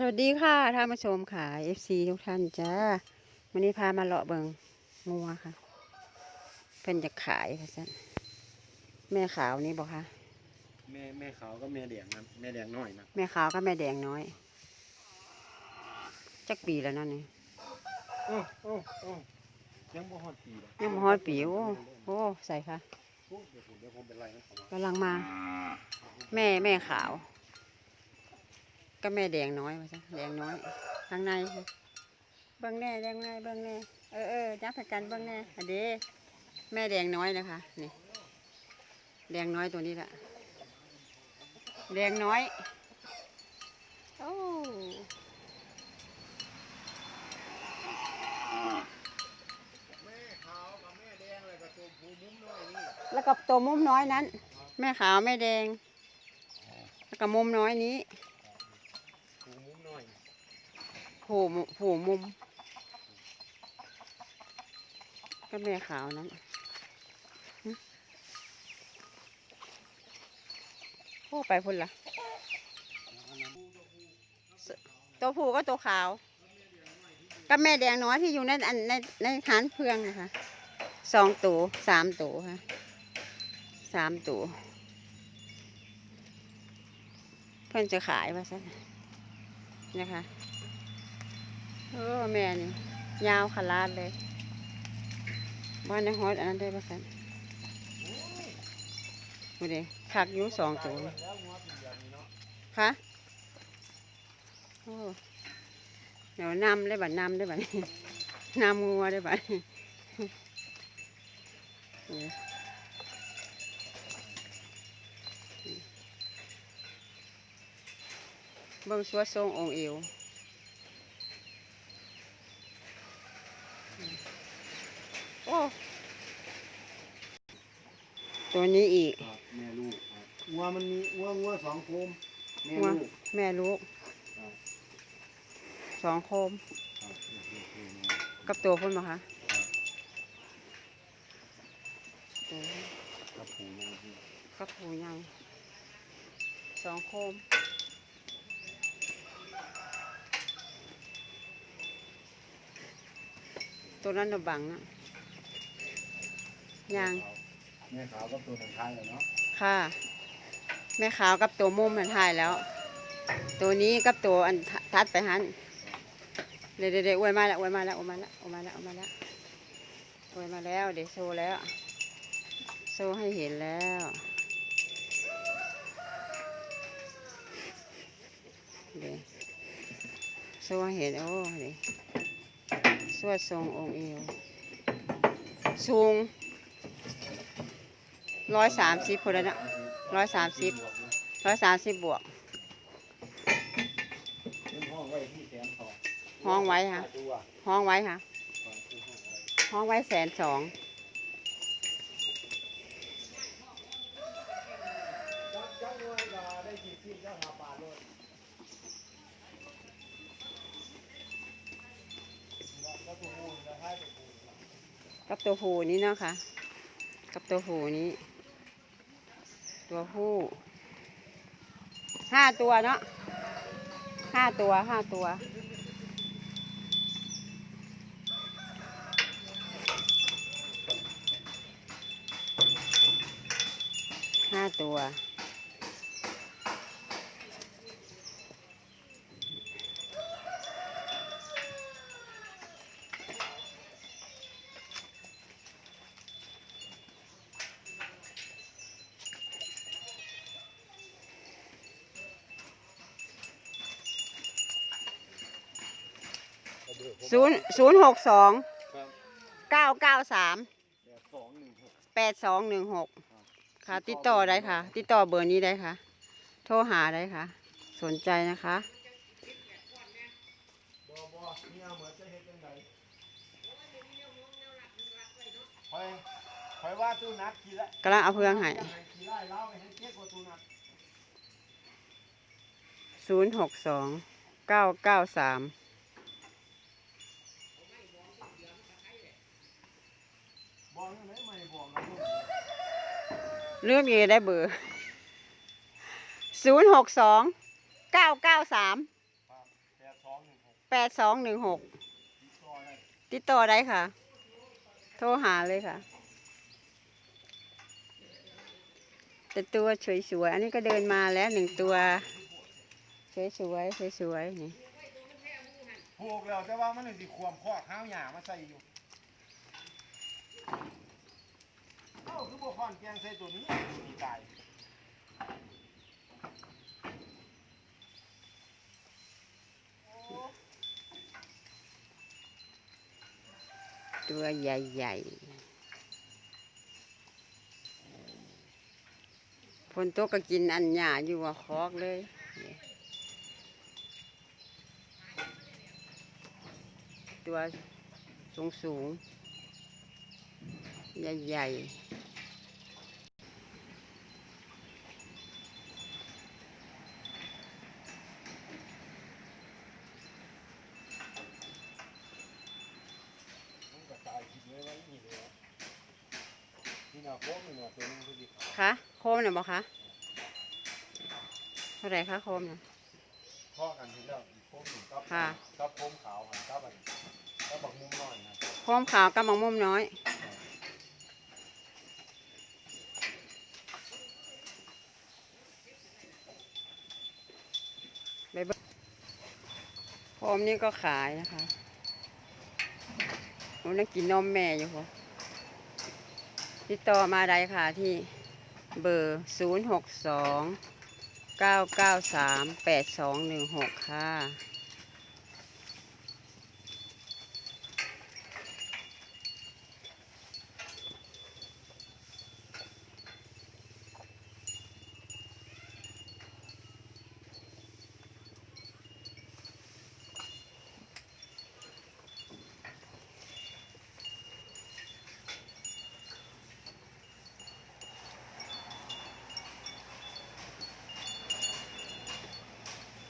สวัสดีค่ะท่านผู้ชมค่ะ FC ทุกท่านจ้าวันนี้พามาเลาะเบิงงัวค่ะ เพิ่นจะขายค่ะซั่นแม่ขาวนี่บอกค่ะ แม่แม่ขาวก็แม่แดงนะแม่แดงน้อยนะแม่ขาวก็แม่แดงน้อยจักปีแล้วเนั่นนี่โอ้โอ้โอ้ยังบ่ฮอดปีเลยยังบ่ฮอดปีโอ้โอ้ใส่ค่ะโอ้เดี๋ยวผมเดี๋ยวผมเป็นไรนะเขากำลังมา แม่แม่ขาว ก็แม่แดงน้อยว่าซั่แดงน้อยข้างในเบิ่งแน่แดงในเบิ่งแน่เออเออจับให้กันเบิ่งแน่อันเดแม่แดงน้อยนะคะนี่แดงน้อยตัวนี้แหละแดงน้อยโอ้วกับตัวมุมน้อยนี่แล้วก็ตัวมุมน้อยนั้น แม่ขาวแม่แดง แล้วก็มุมน้อยนี้ ผู้มุ้มน้อย ผูมุผูมุม ก็แม่ขาวนั้นโอ้ไปพุ่นละตัวผู้ก็ตัวขาว ก็แม่แดงน้อยที่อยู่ในอันในในฐานเพื่องนะคะสองตัวสามตัวค่ะสามตัวเพื่อนจะขายว่าซะนะคะ เออแม่นี่ยาวขลาดเลยบ้านในฮอตอันนั้นได้ปะสันมาเด้คักอยู่สองตัวคะโอ้เดี๋ยวนำได้บัดนำได้บัดนำงัวได้บัดเบิ่งสวดทรงองค์เอวโอ้ ตัวนี้อีก ครับแม่ลูกครับงัวมันมีงัวงัวสองโคมแม่งัวลูกแม่ลูกครับสองโคม ครับโอเคโอเคแม่กับตัวพุ่นมาคะครับตัวกับผู้แม่ที่กับผูใหญ่สองโคม ตัวนั้นน่ะบังนะ ยางแม่ขาวกับตัวทางท้ายเลยเนาะค่ะ แม่ขาวกับตัวมุมมันถ่ายแล้ว ตัวนี้กับตัวอันทัดไปหันเดี๋ยวเดี๋ยวเดี๋ยวอวยมาแล้วอวยมาแล้วอวยมาแล้วอวยมาแล้วอวยมาแล้วอวยมาแล้ว เดี๋ยวโชว์แล้ว โชว์ให้เห็นแล้วเดี๋ยวโชว์ให้เห็นโอ้เดี๋ยวสวดทรงองค์เอวสูง ร้อยสามสิบคนละนะร้อยสามสิบร้อยสามสิบบวก ห้องไว้ค่ะ ห้องไว้ค่ะ ห้องไว้แสนสองกับตัวหูนี้เนาะคะ่ะกับตัวหูนี้ ตัวผู้ห้าตัวเนาะห้าตัวห้าตัว ห้าตัว ศูนย์ศูนย์หกสองครับเก้าเก้าสามแปดสองหนึ่งหกแปดสองหนึ่งหกค่ะ ติดต่อได้ค่ะ ติดต่อเบอร์นี้ได้ค่ะ โทรหาได้ค่ะ สนใจนะคะบอบอนี่เอาเหมือนจะเฮ็ดยังไงคอยคอยว่าตู้นักขี่ละกำลังเอาเพื่องให้ขี่ไล่เล้าไปให้เจ๊กว่าตู้นักศูนย์หกสองเก้าเก้าสาม บอกยังไงไม่บอกนะลูก เรื่องนี้ได้เบอร์ศูนย์หกสองเก้าเก้าสามแปดสองหนึ่งหกติดต่อได้ค่ะ โทรหาเลยค่ะ แต่ตัวสวยๆ อันนี้ก็เดินมาแล้วหนึ่งตัว สวยๆ สวยๆ นี่ผูกแล้วแต่ว่ามันเลยสิความข้อข้าวหยามาใส่อยู่าคือบ่คอนแกงใส่ตัวนี้ตัวนี้ตายตัวใหญ่ๆฝนตกก็กินอันหยาอยู่ว่าคอกเลยตัวสูงสูงใหญ่ๆ มันก็ตายคิดเลยว่าอีนี่เลยนี่น่ะโค้งนี่น่ะตัวนึงคือสิขาวคะโคมเนี่ยบอกคะเท่าไหรคะโคมเนี่ยข้อกันที่แล้วอีกโค้งหนึ่งกับค่ะกับโค้งขาวค่ะกับอันกับบักมุมน้อยนะโคมขาวกับมังมุมน้อยไปเบิ่งโคมนี่ก็ขายนะคะหนูนั่งกินนมแม่อยู่พอ ติดต่อมาได้ค่ะที่เบอร์ 0 6 2 9 9 3 8 2 1 6 ค่ะ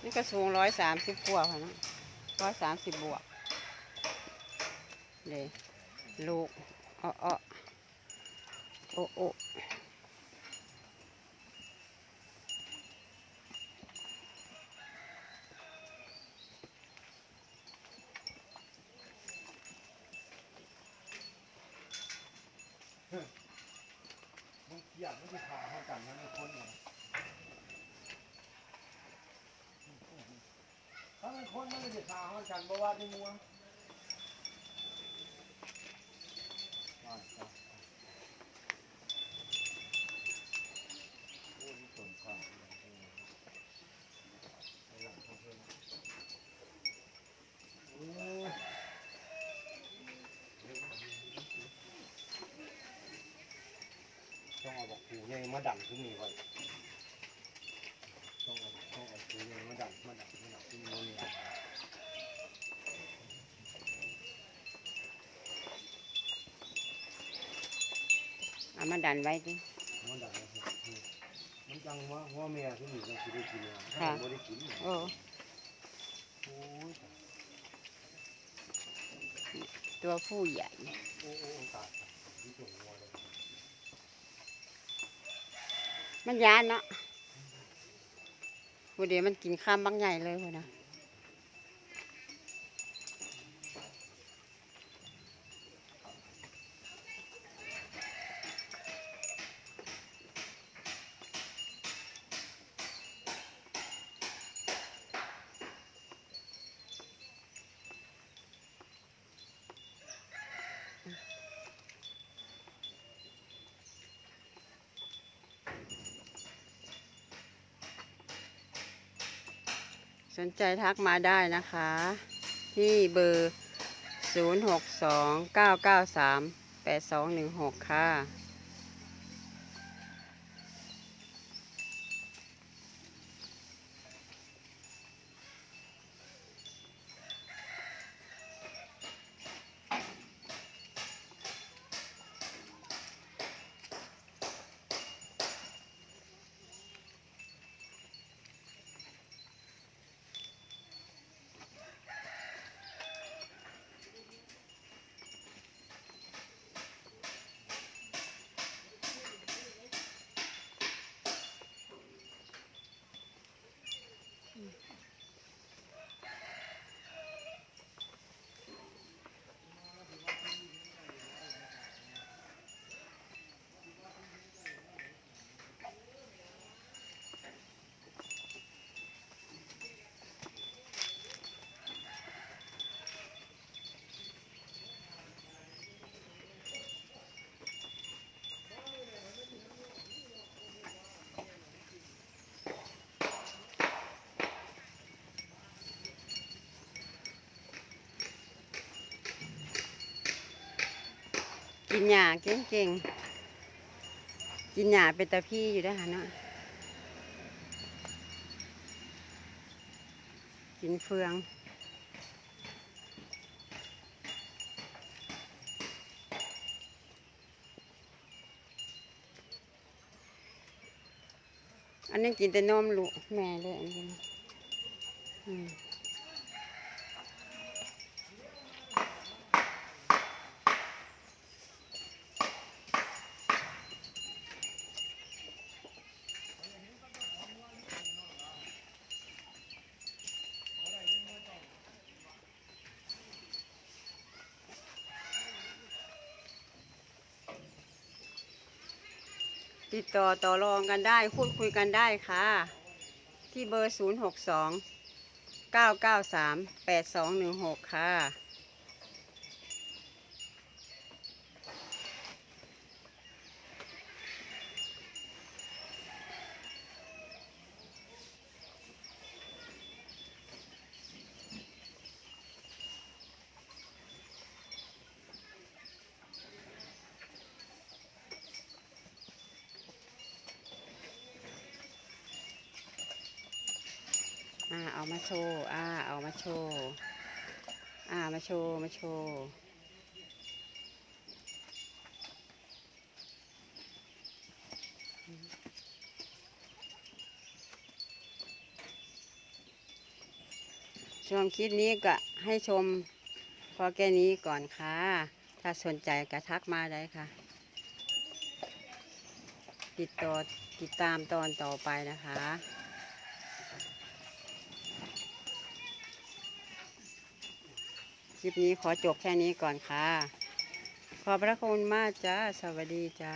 นี่ก็สูงร้อยสามสิบกว่าค่ะนะร้อยสามสิบบวกเลยลูกอ้ออ้อโอ้โอ้มันเกี่ยงมันสิขาเท่ากันมันมีคนเนี่ยถ้ามัน คนมันก็สิขาเท่ากันบ่ว่าที่มัวอ่าอ่าโอ้ยต้นข้าวเออเอาหลังเพิ่มโอ้ยต้องเอาบอกผูใหญ่มาดังขึ้นนี่ไว้ต้องเอาต้องเอาผูใหญ่ มาดังมาดังมาดังขึ้นโมเนี่ยเอามาดันไว้ดิมาดังนะมันจังว่าว่าแม่ขึ้นนี่ต้องสิได้กินเนี่ยค่ะถ้าไม่ได้กินเนี่ยโอ้โอ้ยตัวผู้ใหญ่โอ้โอ้ตายที่ตัวงัวเลยมันยานเนาะ วันเดียวมันกินข้ามบางใหญ่เลยคนนะ สนใจทักมาได้นะคะ ที่เบอร์ 0 6 2 9 9 3 8 2 1 6 ค่ะ กินหญ้าเก่งๆกินหญ้าเป็นตะพี่อยู่ได้อหะเนาะกินเฟืองอันนี้กินแต่นมลูกแม่เลยอันนี้ ติดต่อต่อรองกันได้พูดคุยกันได้ค่ะ ที่เบอร์ 0 6 2 9 9 3 8 2 1 6 ค่ะ อ่าเอามาโชว์ อ่า เอามาโชว์ อ่า มาโชว์ มาโชว์ชมคลิปนี้ก็ให้ชมพอแค่นี้ก่อนค่ะ ถ้าสนใจก็ทักมาได้ค่ะ ติดต่อติดตามตอนต่อไปนะคะ คลิปนี้ขอจบแค่นี้ก่อนค่ะ ขอบพระคุณมากจ้า สวัสดีจ้า